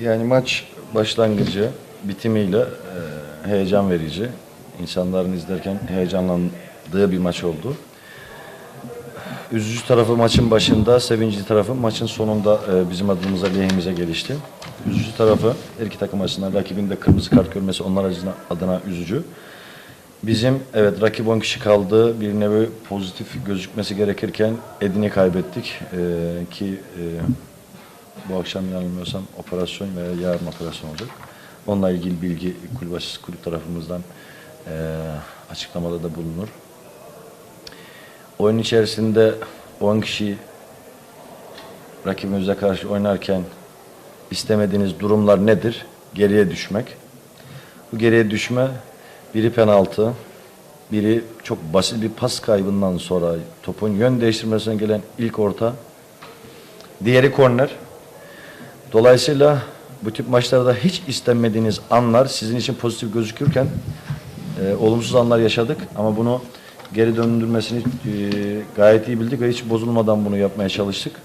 Yani maç başlangıcı bitimiyle e, heyecan verici. İnsanların izlerken heyecanlandığı bir maç oldu. Üzücü tarafı maçın başında, sevinçli tarafı maçın sonunda e, bizim adımıza lehimize gelişti. Üzücü tarafı her iki takım açısından rakibin de kırmızı kart görmesi onlar adına, adına üzücü. Bizim evet rakip 10 kişi kaldı. Bir nevi pozitif gözükmesi gerekirken Edin'i kaybettik. E, ki e, bu akşam yanılmıyorsam operasyon veya yarın operasyon olacak. Onunla ilgili bilgi kulüp, açısı- kulüp tarafımızdan e, açıklamada da bulunur. Oyun içerisinde 10 kişi rakibimize karşı oynarken istemediğiniz durumlar nedir? Geriye düşmek. Bu geriye düşme biri penaltı, biri çok basit bir pas kaybından sonra topun yön değiştirmesine gelen ilk orta, diğeri korner. Dolayısıyla bu tip maçlarda hiç istenmediğiniz anlar sizin için pozitif gözükürken e, olumsuz anlar yaşadık ama bunu geri döndürmesini e, gayet iyi bildik ve hiç bozulmadan bunu yapmaya çalıştık.